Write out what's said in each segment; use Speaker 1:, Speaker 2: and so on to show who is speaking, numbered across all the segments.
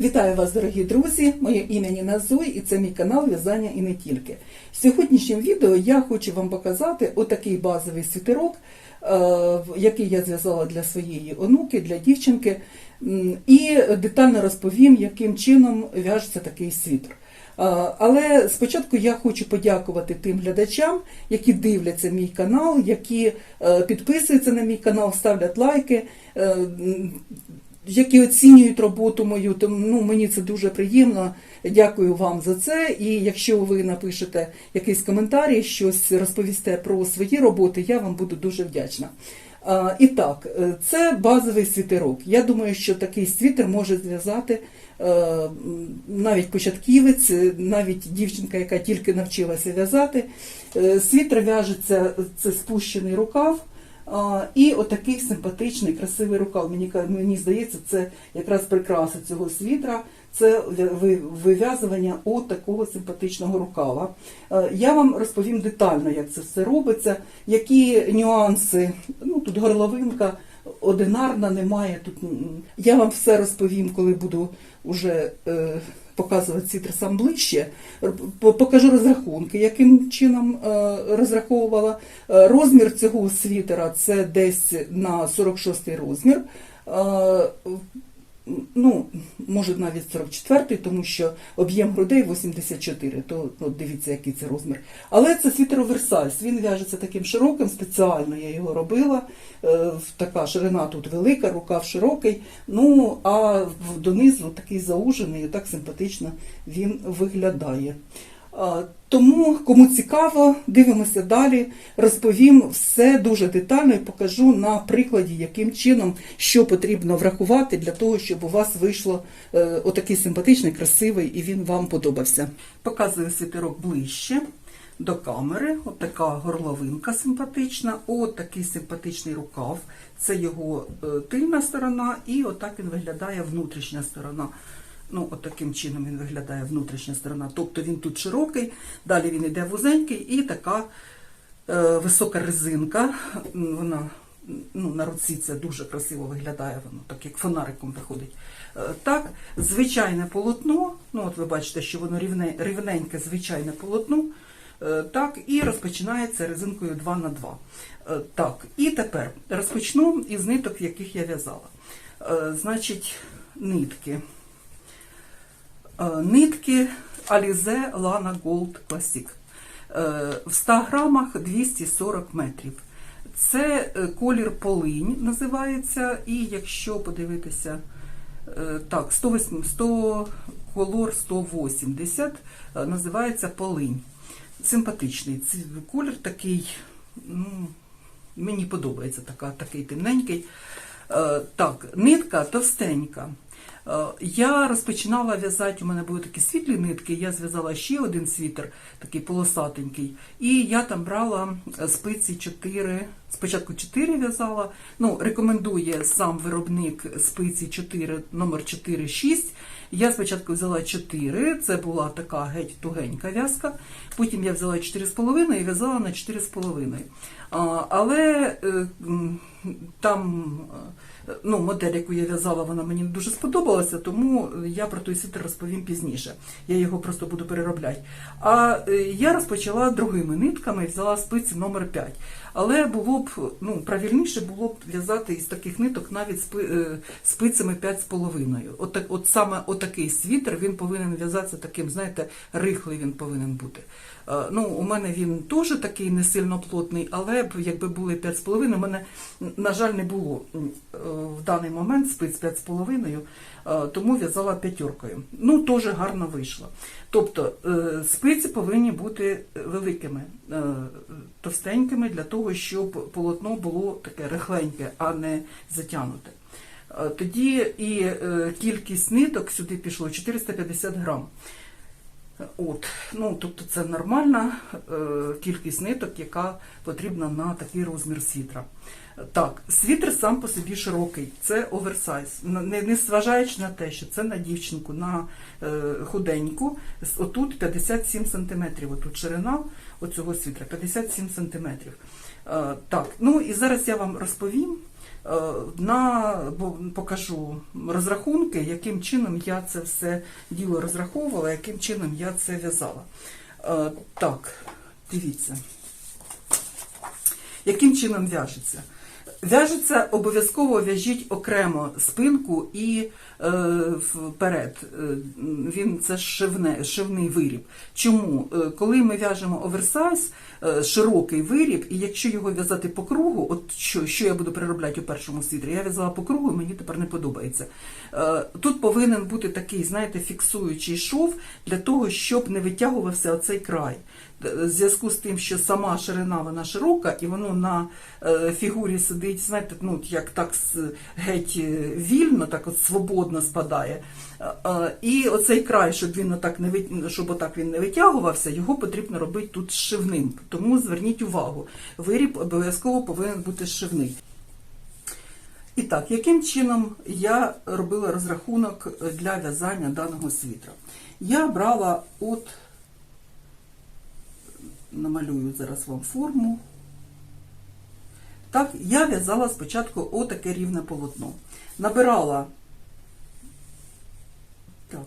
Speaker 1: Вітаю вас, дорогі друзі! Моє ім'я Ніна Зой і це мій канал В'язання і не тільки. В сьогоднішньому відео я хочу вам показати отакий базовий світерок, е, який я зв'язала для своєї онуки, для дівчинки, і детально розповім, яким чином в'яжеться такий світер. Е, Але спочатку я хочу подякувати тим глядачам, які дивляться мій канал, які е, підписуються на мій канал, ставлять лайки. Які оцінюють роботу мою, то ну, мені це дуже приємно. Дякую вам за це. І якщо ви напишете якийсь коментарі, щось розповісте про свої роботи, я вам буду дуже вдячна. І так, е, це базовий світерок. Я думаю, що такий світер може зв'язати е, навіть початківець, навіть дівчинка, яка тільки навчилася в'язати. Е, Світер в'яжеться, це спущений рукав. І отакий симпатичний, красивий рукав. Мені, мені здається, це якраз прикраса цього світра, це вив'язування от такого симпатичного рукава. Я вам розповім детально, як це все робиться, які нюанси. Ну, тут горловинка одинарна, немає. Тут я вам все розповім, коли буду вже е, показувати ці сам ближче. Покажу розрахунки, яким чином е, розраховувала. Е, Розмір цього світера це десь на 46 розмір. Ну, може навіть 44, тому що об'єм грудей 84, то ну, дивіться, який це розмір. Але це світер оверсайз, він в'яжеться таким широким, спеціально я його робила. Е, Така ширина тут велика, рукав широкий. Ну, а донизу такий заужений, і так симпатично він виглядає. А, Тому, кому цікаво, дивимося далі, розповім все дуже детально і покажу на прикладі, яким чином, що потрібно врахувати для того, щоб у вас вийшло е, отакий симпатичний, красивий і він вам подобався. Показую світерок ближче до камери. От така горловинка симпатична, от такий симпатичний рукав. Це його е, тильна сторона, і отак він виглядає внутрішня сторона. Ну, от таким чином він виглядає внутрішня сторона. Тобто він тут широкий, далі він йде вузенький і така е, висока резинка. Вона ну, на руці це дуже красиво виглядає, воно так як фонариком виходить. Е, так, звичайне полотно, ну от ви бачите, що воно рівне, рівненьке звичайне полотно. Е, Так, і розпочинається резинкою 2 на 2 Е, Так, і тепер розпочну із ниток, яких я в'язала. Е, Значить, нитки. Е, Нитки Alize Lana Gold Classic. Е, В 100 грамах 240 метрів. Це е, колір полинь називається. І якщо подивитися, так, 108, 100, колор 180 е, називається полинь. Симпатичний колір такий, ну, мені подобається така, такий темненький. Так, нитка товстенька. Е, Я розпочинала в'язати, у мене були такі світлі нитки, я зв'язала ще один світер, такий полосатенький, і я там брала е, спиці 4, спочатку 4 в'язала, ну, рекомендує сам виробник спиці 4, номер 4-6. Я спочатку взяла 4, це була така геть тугенька в'язка, потім я взяла 4,5 і в'язала на 4,5. Але е, там ну, модель, яку я в'язала, вона мені не дуже сподобалася, тому я про той світер розповім пізніше. Я його просто буду переробляти. А е, я розпочала другими нитками і взяла спиці номер 5. Але було б ну, правильніше було б в'язати із таких ниток навіть е, спицями 5,5. От, от саме отакий світер він повинен в'язатися таким, знаєте, рихлий він повинен бути. Е, Ну, у мене він теж такий не сильно плотний, але б якби були 5,5, у мене, на жаль, не було е, в даний момент спиць 5,5, е, тому в'язала п'ятеркою. Ну, теж гарно вийшло. Тобто е, спиці повинні бути великими, е, товстенькими для того, щоб полотно було таке рихленьке, а не затягнуте. Е, Тоді і е, кількість ниток сюди пішло 450 грам. От, ну, тобто це нормальна е, кількість ниток, яка потрібна на такий розмір світра. Так, світер сам по собі широкий, це оверсайз. Не, не зважаючи на те, що це на дівчинку, на е, худеньку, отут 57 сантиметрів, отут ширина оцього світра, 57 сантиметрів. Е, так, ну і зараз я вам розповім, на, покажу розрахунки, яким чином я це все діло розраховувала, яким чином я це в'язала. Е, так, дивіться яким чином в'яжеться. В'яжеться обов'язково в'яжіть окремо спинку і е, вперед. Е, Він це шивне, шивний виріб. Чому? Е, Коли ми в'яжемо оверсайз, е, широкий виріб, і якщо його в'язати по кругу, от що, що я буду переробляти у першому світрі, я в'язала по кругу, і мені тепер не подобається. Е, Тут повинен бути такий, знаєте, фіксуючий шов для того, щоб не витягувався оцей край. В зв'язку з тим, що сама ширина вона широка, і воно на е, фігурі сидить, знаєте, ну як так геть е, вільно, так от свободно спадає. Е, е, І оцей край, щоб він отак не щоб отак він не витягувався, його потрібно робити тут шивним. Тому зверніть увагу, виріб обов'язково повинен бути шивний. І так, яким чином я робила розрахунок для в'язання даного світра? Я брала от намалюю зараз вам форму. Так, я в'язала спочатку отаке рівне полотно. Набирала так,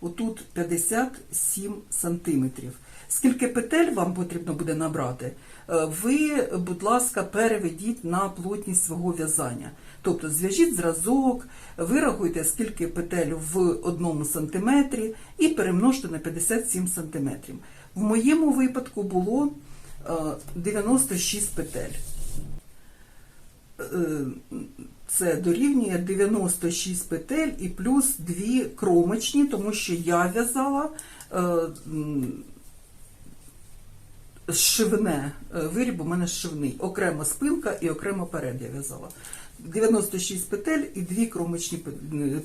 Speaker 1: отут 57 сантиметрів. Скільки петель вам потрібно буде набрати, е, ви, будь ласка, переведіть на плотність свого в'язання. Тобто зв'яжіть зразок, вирахуйте, скільки петель в одному сантиметрі і перемножте на 57 сантиметрів. В моєму випадку було е, 96 петель. Е, Це дорівнює 96 петель і плюс 2 кромочні, тому що я в'язала е, шивне е, виріб, у мене шивний. Окремо спинка і окремо перед я в'язала. 96 петель і 2 кромочні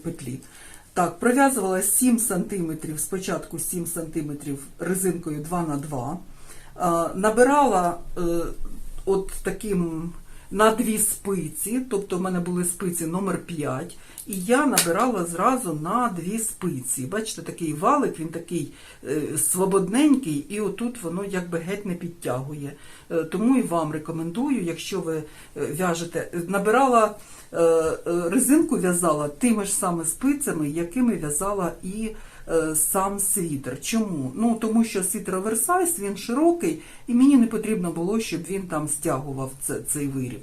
Speaker 1: петлі. Так, пров'язувала 7 см, спочатку 7 см резинкою 2 на 2 Е, Набирала е, от таким на дві спиці, тобто в мене були спиці номер 5, і я набирала зразу на дві спиці. Бачите, такий валик, він такий е, свободненький, і отут воно якби геть не підтягує. Е, тому і вам рекомендую, якщо ви е, в'яжете, набирала е, е, резинку в'язала тими ж саме спицями, якими в'язала і сам світер. Чому? Ну тому що світер оверсайз, він широкий, і мені не потрібно було, щоб він там стягував цей виріб.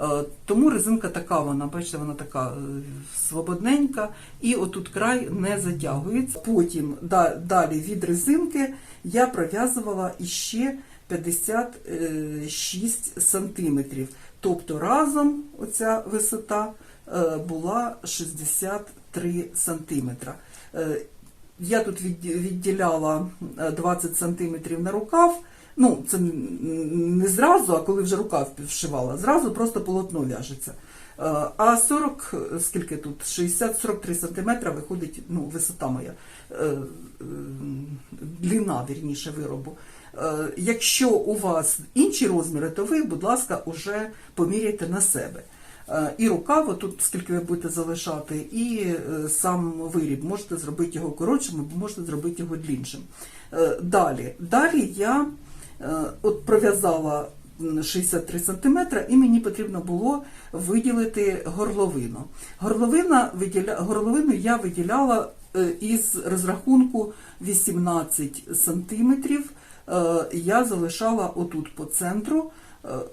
Speaker 1: Е, Тому резинка така, вона, бачите, вона така е, свободненька, і отут край не затягується. Потім да- далі від резинки я пров'язувала іще 56 сантиметрів. Тобто разом оця висота е, була 63 сантиметра. Е, Я тут відділяла е, 20 сантиметрів на рукав. Ну, це не зразу, а коли вже рукав вшивала. Зразу просто полотно в'яжеться. Е, А 40, е, скільки тут? 60-43 сантиметра виходить, ну, висота моя, е, е, длина, вірніше, виробу. Е, Якщо у вас інші розміри, то ви, будь ласка, уже поміряйте на себе. Е, І рукав, отут скільки ви будете залишати, і е, сам виріб. Можете зробити його коротшим, або можете зробити його дліншим. Е, Далі, далі я от пров'язала 63 см, і мені потрібно було виділити горловину. Горловина. Горловину я виділяла із розрахунку 18 см. Я залишала отут по центру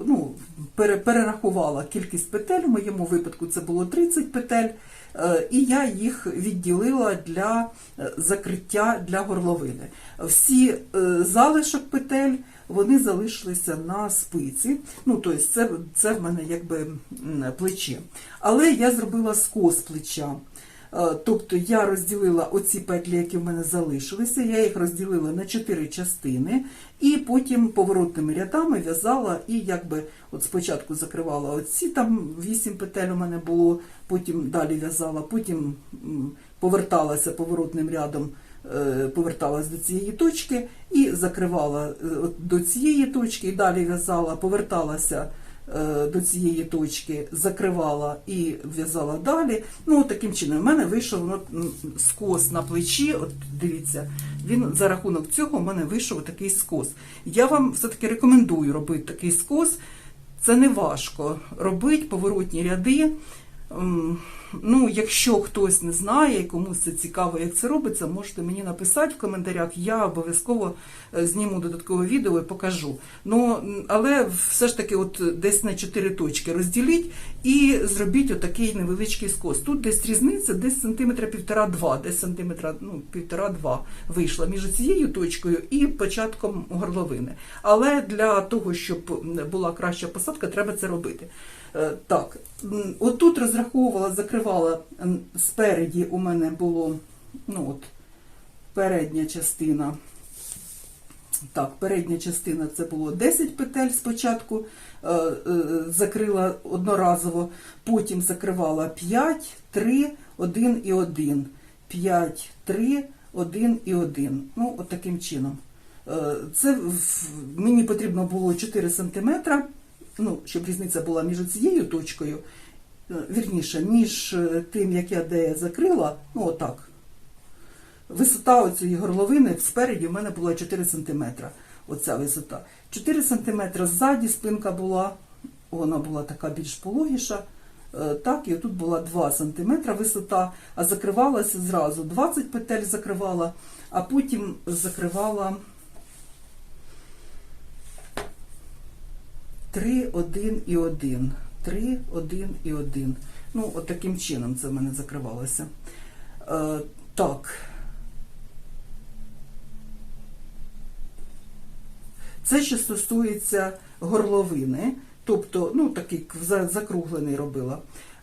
Speaker 1: ну, перерахувала кількість петель, в моєму випадку це було 30 петель, е, і я їх відділила для е, закриття для горловини. Всі е, залишок петель вони залишилися на спиці. Ну, тобто це, це в мене якби плече. Але я зробила скос плеча. Е, Тобто я розділила оці петлі, які в мене залишилися, я їх розділила на чотири частини, і потім поворотними рядами в'язала і якби от спочатку закривала оці там вісім петель у мене було, потім далі в'язала, потім поверталася поворотним рядом, е, поверталась до цієї точки і закривала е, до цієї точки, і далі в'язала, поверталася до цієї точки, закривала і в'язала далі. Ну, от таким чином, в мене вийшов ну, скос на плечі. От дивіться, він за рахунок цього в мене вийшов такий скос. Я вам все-таки рекомендую робити такий скос. Це не важко. Робить поворотні ряди. Ну, якщо хтось не знає і комусь це цікаво, як це робиться, можете мені написати в коментарях. Я обов'язково е, зніму додаткове відео і покажу. Ну, але все ж таки, от десь на 4 точки розділіть і зробіть отакий невеличкий скос. Тут десь різниця, десь сантиметра півтора-два, десь сантиметра ну, півтора-два вийшла між цією точкою і початком горловини. Але для того, щоб була краща посадка, треба це робити. Е, Так, отут розраховувала, закривала спереді у мене було, ну от, передня частина. Так, передня частина це було 10 петель спочатку, е, е, закрила одноразово, потім закривала 5, 3, 1 і 1. 5, 3, 1 і 1. Ну, от таким чином. Це мені потрібно було 4 сантиметра, ну, щоб різниця була між цією точкою, е, вірніше, між е, тим, як я де закрила, ну отак. Висота оцієї горловини спереді в мене була 4 см. Оця висота. 4 см ззаді спинка була, вона була така більш пологіша. Е, Так, і тут була 2 см висота, а закривалася зразу 20 петель закривала, а потім закривала 3, 1 і 1. 3, 1 і 1. Ну, от таким чином це в мене закривалося. Е, так. Це що стосується горловини, тобто, ну, такий закруглений робила.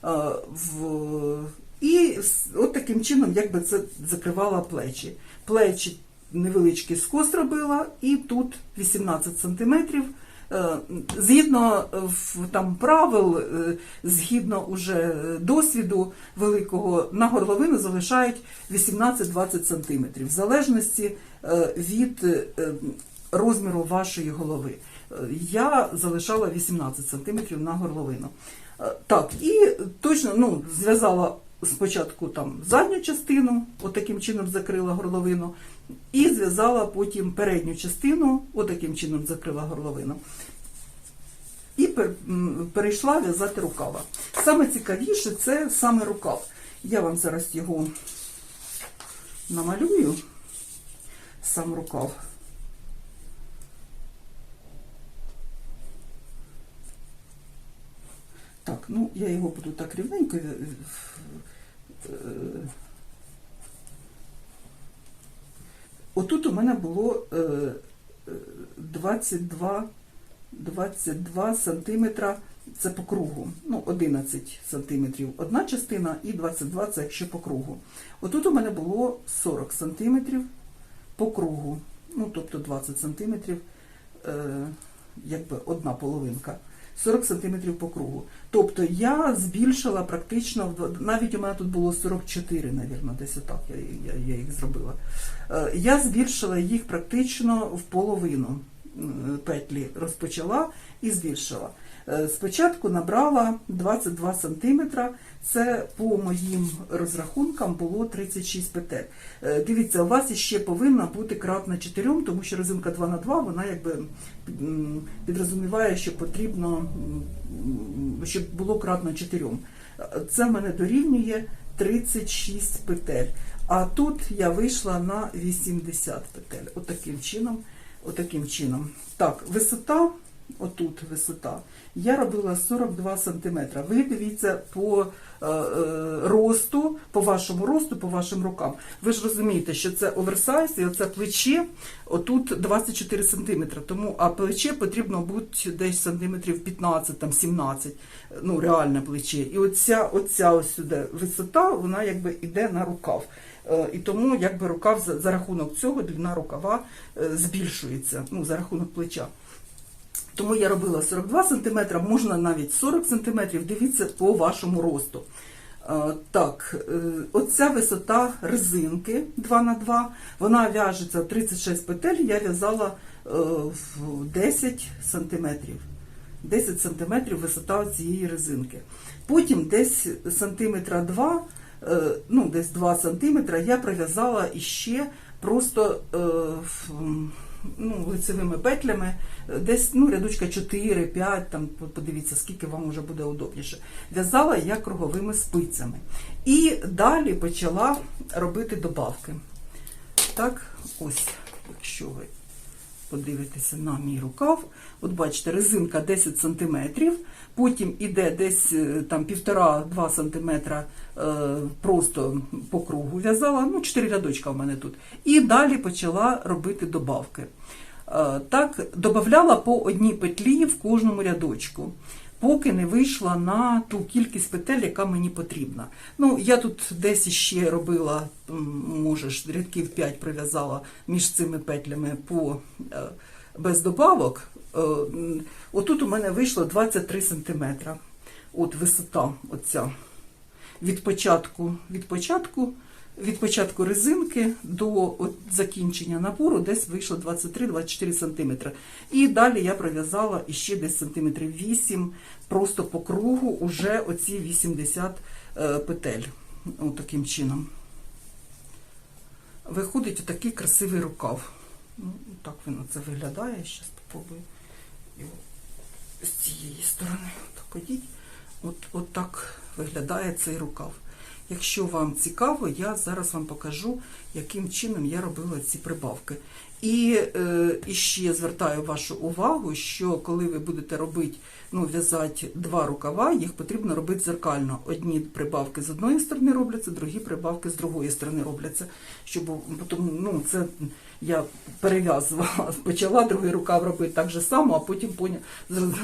Speaker 1: Е, в, і от таким чином якби це закривала плечі. Плечі невеличкий скос робила, і тут 18 сантиметрів. Е, Згідно е, там правил, е, згідно уже досвіду великого, на горловину залишають 18-20 сантиметрів, в залежності від розміру вашої голови. Я залишала 18 сантиметрів на горловину. Так, і точно ну, зв'язала спочатку там задню частину, отаким чином закрила горловину, і зв'язала потім передню частину, отаким чином закрила горловину. І перейшла в'язати рукава. Саме цікавіше це саме рукав. Я вам зараз його намалюю, сам рукав. Так, ну я його буду так рівненько. е, е, Отут у мене було е, е, 22, 22 сантиметра, це по кругу, ну 11 сантиметрів одна частина і 22 це якщо по кругу. Отут у мене було 40 сантиметрів по кругу, ну тобто 20 сантиметрів, е, якби одна половинка. 40 сантиметрів по кругу. Тобто я збільшила практично, навіть у мене тут було 44, навірно, десь отак я, я, я їх зробила. Е, Я збільшила їх практично в половину петлі розпочала і збільшила. Е, Спочатку набрала 22 сантиметра, це по моїм розрахункам було 36 петель. Е, Дивіться, у вас іще повинна бути кратна 4, тому що резинка 2 на 2 вона якби підрозуміває, що потрібно, щоб було кратно 4. Це мене дорівнює 36 петель. А тут я вийшла на 80 петель. Отаким чином. Отаким чином. Так, висота, отут висота, я робила 42 см. Ви дивіться по е, е, росту, по вашому росту, по вашим рукам. Ви ж розумієте, що це оверсайз, і оце плече, отут 24 см. Тому, а плече потрібно бути десь сантиметрів 15, там 17, ну реальне плече. І оця, оця ось сюди висота, вона якби йде на рукав. Е, І тому якби рукав за, за рахунок цього длина рукава е, збільшується, ну за рахунок плеча. Тому я робила 42 см, можна навіть 40 см, дивіться по вашому росту. Е, Так, е, оця висота резинки 2 на 2 вона в'яжеться 36 петель, я в'язала е, в 10 сантиметрів. 10 см висота цієї резинки. Потім десь сантиметра 2, е, ну десь 2 сантиметра я прив'язала іще просто ну, лицевими петлями, десь ну, рядочка 4-5, там подивіться, скільки вам вже буде удобніше. В'язала я круговими спицями. І далі почала робити добавки. Так, ось, якщо ви подивитеся на мій рукав, от бачите, резинка 10 см, потім іде десь е, там 1,5-2 см е, просто по кругу в'язала, ну 4 рядочка в мене тут. І далі почала робити добавки. Е, Так, додавала по одній петлі в кожному рядочку. Поки не вийшла на ту кількість петель, яка мені потрібна. Ну, я тут десь ще робила, може, рядків 5 прив'язала між цими петлями по, без добавок. Е, Отут у мене вийшло 23 см. От висота оця. Від початку, від початку, від початку резинки до от закінчення набору десь вийшло 23-24 см. І далі я пров'язала іще десь сантиметрів 8 просто по кругу уже оці 80 е, петель. От чином. Виходить отакий красивий рукав. Ну, так воно це виглядає. Зараз спробую його з цієї сторони. Так. От, от так виглядає цей рукав. Якщо вам цікаво, я зараз вам покажу, яким чином я робила ці прибавки. І, е, і ще звертаю вашу увагу, що коли ви будете робити, ну, в'язати два рукава, їх потрібно робити зеркально. Одні прибавки з одної сторони робляться, другі прибавки з другої сторони робляться. Щоб, ну, це я перев'язувала, почала другий рукав робити так же само, а потім поня,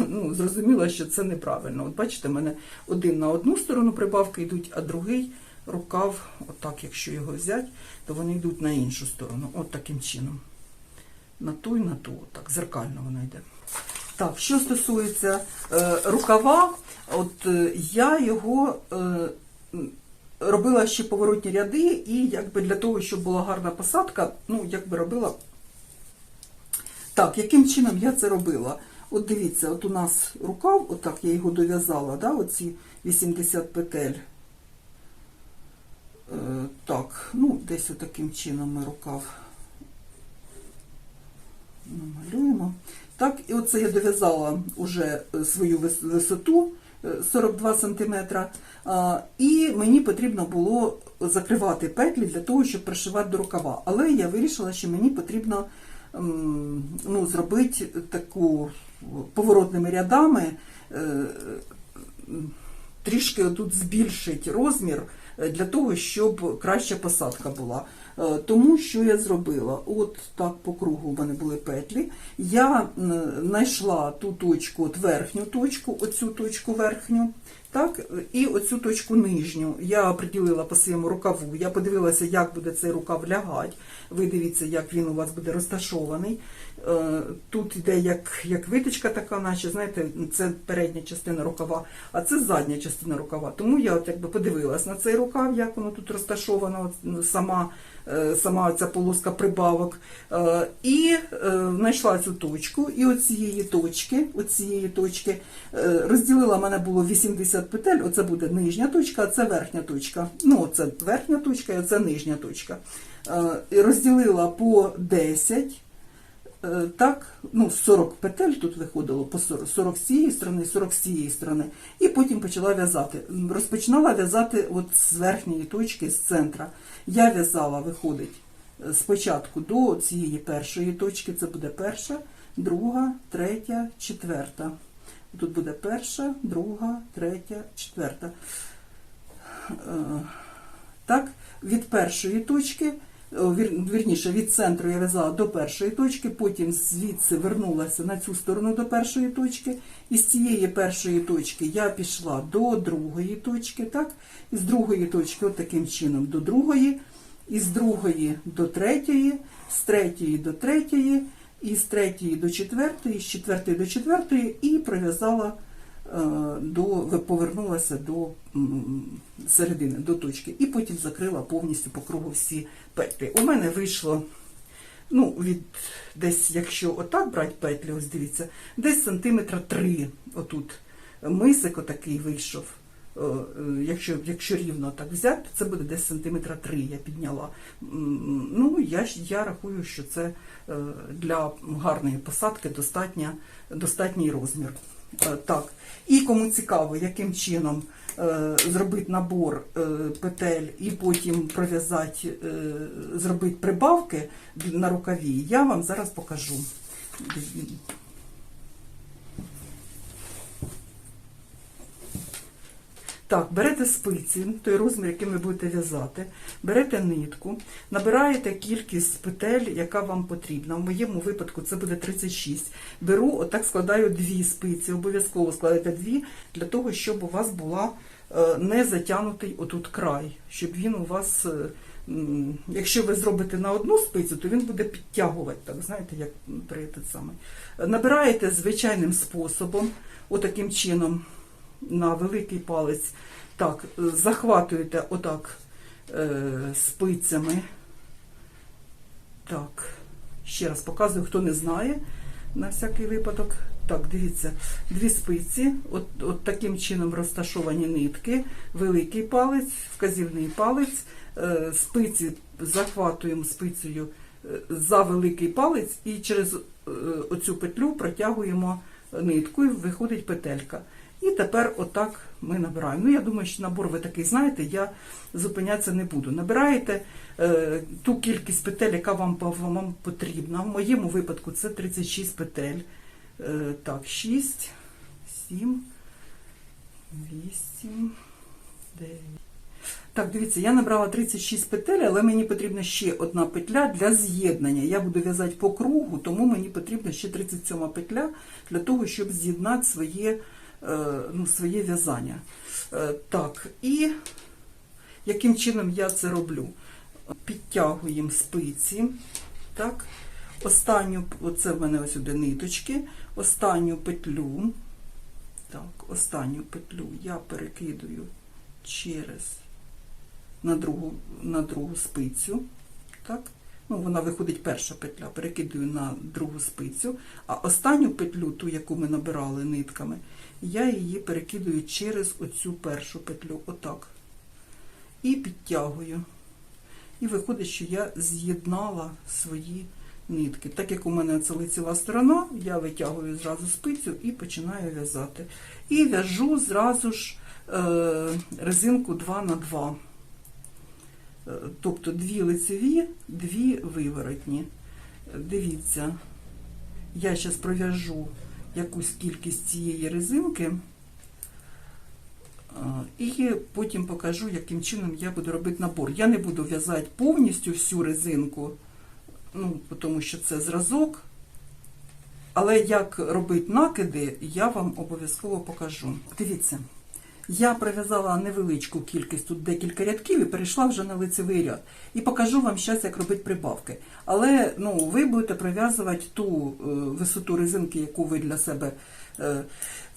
Speaker 1: ну, зрозуміла, що це неправильно. От бачите, в мене один на одну сторону прибавки йдуть, а другий рукав, отак, якщо його взяти, то вони йдуть на іншу сторону. От таким чином. На ту і на ту, так, зеркально воно йде. Так, що стосується е, рукава, от е, я його е, робила ще поворотні ряди, і якби для того, щоб була гарна посадка, ну, якби робила. Так, яким чином я це робила? От дивіться, от у нас рукав, отак я його дов'язала, да, оці 80 петель. Е, так, ну, десь отаким чином ми рукав намалюємо. Так, і оце я дов'язала уже е, свою висоту е, 42 см. І мені потрібно було закривати петлі для того, щоб пришивати до рукава. Але я вирішила, що мені потрібно ну, зробити таку поворотними рядами, е, трішки тут збільшити розмір е, для того, щоб краща посадка була. Е, Тому що я зробила? От так по кругу в мене були петлі. Я знайшла ту точку, от верхню точку, оцю точку верхню, так, і оцю точку нижню. Я приділила по своєму рукаву. Я подивилася, як буде цей рукав лягати. Ви дивіться, як він у вас буде розташований. Е, Тут йде як, як виточка така, наче, знаєте, це передня частина рукава, а це задня частина рукава. Тому я от якби подивилась на цей рукав, як воно тут розташовано, сама, сама ця полоска прибавок. Е, І е, знайшла цю точку, і оцієї точки, оцієї точки е, розділила, мене було 80 петель, оце буде нижня точка, а це верхня точка. Ну, це верхня точка, і це нижня точка. Е, розділила по 10. Е, Так, ну 40 петель тут виходило по 40, 40 з цієї сторони, 40 з цієї сторони. І потім почала в'язати. Розпочинала в'язати от з верхньої точки, з центра. Я в'язала, виходить, е, спочатку до цієї першої точки, це буде перша, друга, третя, четверта. Тут буде перша, друга, третя, четверта. Е, Так, від першої точки, вірніше, від центру я в'язала до першої точки, потім звідси вернулася на цю сторону до першої точки, і з цієї першої точки я пішла до другої точки, так, і з другої точки, от таким чином, до другої, і з другої до третьої, з третьої до третьої, і з третьої до четвертої, з четвертої до четвертої, і прив'язала е, до повернулася до середини, до точки, і потім закрила повністю по кругу всі петлі. У мене вийшло ну, від десь, якщо отак брати петлі, ось дивіться, десь сантиметра три отут мисик отакий вийшов. Е, е, Якщо, якщо рівно так взяти, це буде десь сантиметра три я підняла. Ну, я, я рахую, що це е, для гарної посадки достатній розмір. Е, Так. І кому цікаво, яким чином е, зробити набор е, петель і потім пров'язати, зробити прибавки на рукаві, я вам зараз покажу. Так, берете спиці, той розмір, який ви будете в'язати, берете нитку, набираєте кількість петель, яка вам потрібна. В моєму випадку це буде 36. Беру, отак складаю дві спиці, обов'язково складайте дві, для того, щоб у вас була е, не затягнутий отут край, щоб він у вас, е, якщо ви зробите на одну спицю, то він буде підтягувати, так знаєте, як при саме. Набираєте звичайним способом, отаким чином на великий палець. Так, захватуєте отак е, спицями. Так, ще раз показую, хто не знає на всякий випадок. Так, дивіться, дві спиці, от, от таким чином розташовані нитки, великий палець, вказівний палець, е, спиці захватуємо спицею е, за великий палець і через е, оцю петлю протягуємо нитку і виходить петелька. І тепер отак ми набираємо. Ну, я думаю, що набор ви такий знаєте, я зупинятися не буду. Набираєте е, ту кількість петель, яка вам, вам потрібна. В моєму випадку це 36 петель. Е, так, 6, 7, 8, 9. Так, дивіться, я набрала 36 петель, але мені потрібна ще одна петля для з'єднання. Я буду в'язати по кругу, тому мені потрібна ще 37 петля для того, щоб з'єднати своє, ну, своє в'язання. Е, Так, і яким чином я це роблю? Підтягуємо спиці. Так, останню, оце в мене ось сюди ниточки, останню петлю. Так, останню петлю я перекидую через на другу, на другу спицю. Так? Ну, вона виходить перша петля, перекидую на другу спицю, а останню петлю, ту, яку ми набирали нитками, я її перекидую через оцю першу петлю, отак. І підтягую. І виходить, що я з'єднала свої нитки. Так як у мене це лицева сторона, я витягую зразу спицю і починаю в'язати. І в'яжу зразу ж е, резинку 2 на 2 Е, Тобто дві лицеві, дві виворотні. Е, Дивіться, я зараз пров'яжу якусь кількість цієї резинки. е, І потім покажу, яким чином я буду робити набор. Я не буду в'язати повністю всю резинку, ну, тому що це зразок. Але як робити накиди, я вам обов'язково покажу. Дивіться, я прив'язала невеличку кількість, тут декілька рядків і перейшла вже на лицевий ряд. І покажу вам зараз, як робити прибавки. Але ну, ви будете прив'язувати ту е, висоту резинки, яку ви для себе е,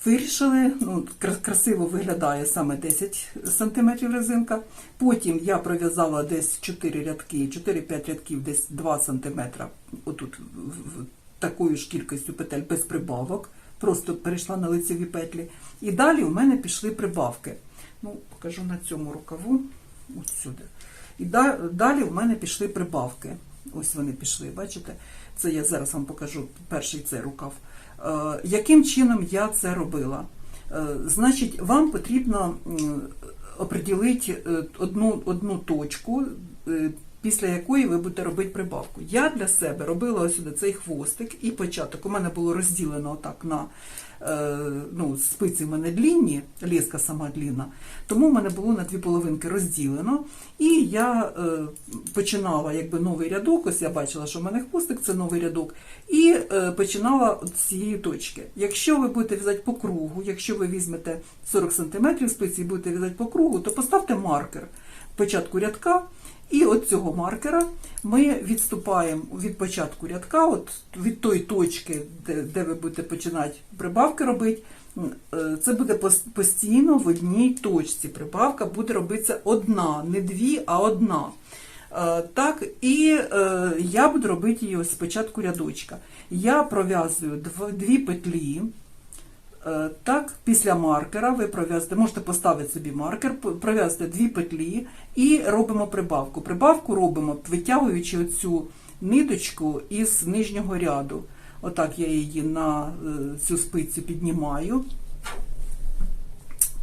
Speaker 1: вирішили. Ну, кра- красиво виглядає саме 10 см резинка. Потім я пров'язала десь 4 рядки, 4-5 рядків, десь 2 см. Отут в- такою ж кількістю петель без прибавок. Просто перейшла на лицеві петлі. І далі у мене пішли прибавки. Ну, покажу на цьому рукаву, от сюди. І да- далі в мене пішли прибавки. Ось вони пішли, бачите? Це я зараз вам покажу перший цей рукав. Е, яким чином я це робила? Е, значить, вам потрібно оприділити е, одну, одну точку, е, після якої ви будете робити прибавку. Я для себе робила ось сюди цей хвостик і початок. У мене було розділено отак на е, ну, спиці в мене длінні, леска сама длінна, тому в мене було на дві половинки розділено. І я е, починала якби новий рядок, ось я бачила, що в мене хвостик це новий рядок, і е, починала з цієї точки. Якщо ви будете в'язати по кругу, якщо ви візьмете 40 см спиці і будете в'язати по кругу, то поставте маркер початку рядка. І от цього маркера ми відступаємо від початку рядка, от від тої точки, де, де ви будете починати прибавки робити. Е, Це буде постійно в одній точці. Прибавка буде робитися одна, не дві, а одна. Е, Так, і е, я буду робити її ось спочатку рядочка. Я пров'язую дві петлі. Е, Так, після маркера ви пров'язуєте, можете поставити собі маркер, п- дві петлі і робимо прибавку. Прибавку робимо, витягуючи оцю ниточку із нижнього ряду. Отак я її на е, цю спицю піднімаю.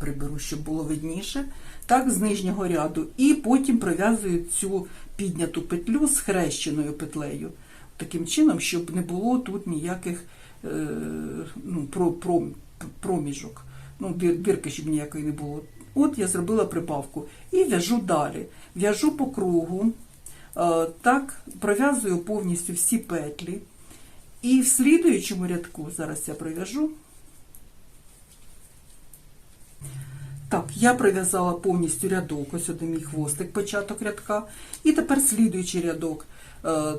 Speaker 1: Приберу, щоб було видніше. Так, з нижнього ряду. І потім пров'язую цю підняту петлю з хрещеною петлею. Таким чином, щоб не було тут ніяких е, ну, про, проміжок. Ну, дир- щоб ніякої не було. От я зробила прибавку. І в'яжу далі. В'яжу по кругу. Е, так, пров'язую повністю всі петлі. І в слідуючому рядку, зараз я пров'яжу. Так, я пров'язала повністю рядок, ось один мій хвостик, початок рядка. І тепер слідуючий рядок. Е,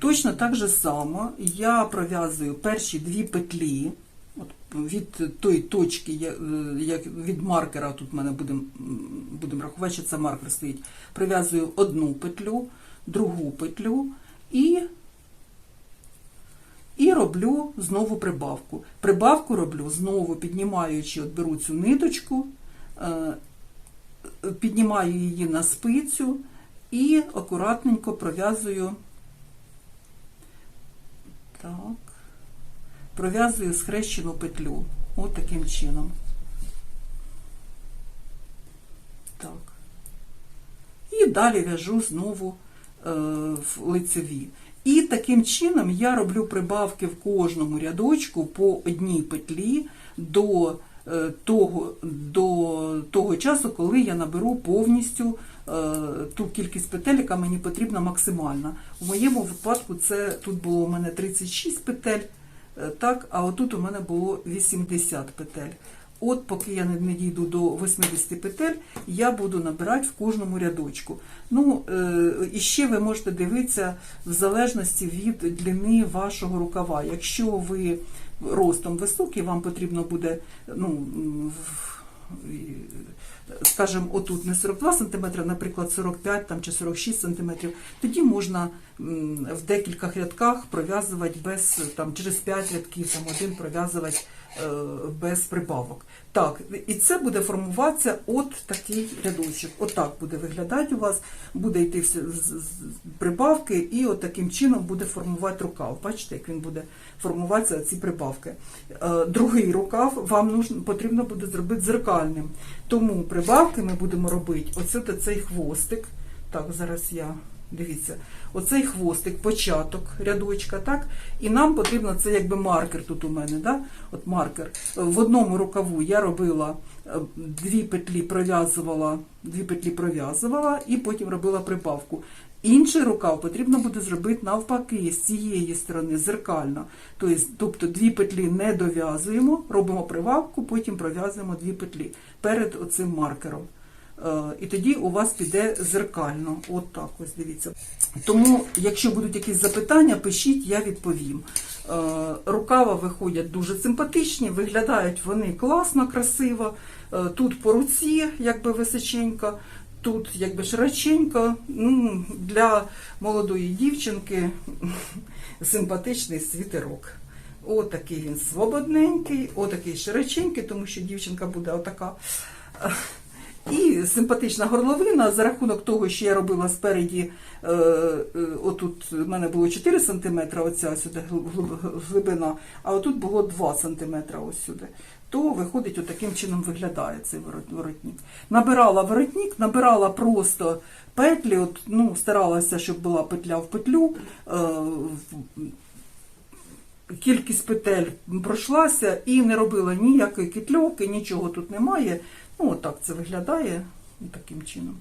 Speaker 1: Точно так же само я пров'язую перші дві петлі. Від тої точки, е, як від маркера, тут в мене будемо будем рахувати, що це маркер стоїть. Пров'язую одну петлю, другу петлю і і роблю знову прибавку. Прибавку роблю знову піднімаючи, от беру цю ниточку, е, піднімаю її на спицю і акуратненько пров'язую. Так, пров'язую схрещену петлю. От таким чином. Так. І далі в'яжу знову е, в лицеві. І таким чином я роблю прибавки в кожному рядочку по одній петлі до е, того, до того часу, коли я наберу повністю е, ту кількість петель, яка мені потрібна максимальна. У моєму випадку це тут було у мене 36 петель, так, а отут у мене було 80 петель. От поки я не дійду до 80 петель, я буду набирати в кожному рядочку. Ну, е, і ще ви можете дивитися в залежності від длини вашого рукава. Якщо ви ростом високий, вам потрібно буде, ну, скажімо, отут не 42 см, наприклад, 45 там, чи 46 см, тоді можна в декількох рядках пров'язувати без, там, через 5 рядків, там, один пров'язувати без прибавок. Так, і це буде формуватися от такий рядочок. Отак буде виглядати у вас, буде йти все прибавки, і от таким чином буде формувати рукав. Бачите, як він буде формуватися ці прибавки. Е, Другий рукав вам потрібно буде зробити зеркальним. Тому прибавки ми будемо робити ось цей хвостик. Так, зараз я. Дивіться, оцей хвостик, початок рядочка, так? І нам потрібно це якби маркер тут у мене, да? От маркер. В одному рукаву я робила е, дві петлі, пров'язувала, дві петлі пров'язувала і потім робила прибавку. Інший рукав потрібно буде зробити навпаки з цієї сторони, зеркально. Тобто, тобто дві петлі не дов'язуємо, робимо прибавку, потім пров'язуємо дві петлі перед оцим маркером. Е, І тоді у вас піде зеркально. От так ось дивіться. Тому, якщо будуть якісь запитання, пишіть, я відповім. Е, Рукава виходять дуже симпатичні, виглядають вони класно, красиво. Е, Тут по руці, якби височенько, тут якби широченько. Ну, для молодої дівчинки симпатичний світерок. Отакий він свободненький, отакий широченький, тому що дівчинка буде отака. І симпатична горловина за рахунок того, що я робила спереді, е, е, отут в мене було 4 см, оця сюди глибина, а отут було 2 см ось. То виходить, отаким чином виглядає цей воротник. Набирала воротник, набирала просто петлі, от, ну, старалася, щоб була петля в петлю. Е, кількість петель пройшлася і не робила ніякої кітльовки, нічого тут немає. Ну, отак це виглядає таким чином.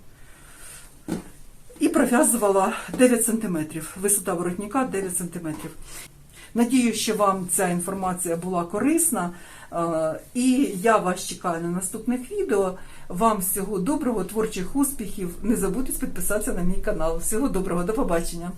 Speaker 1: І пров'язувала 9 см. Висота воротника 9 см. Надію, що вам ця інформація була корисна. І я вас чекаю на наступних відео. Вам всього доброго, творчих успіхів. Не забудьте підписатися на мій канал. Всього доброго, до побачення!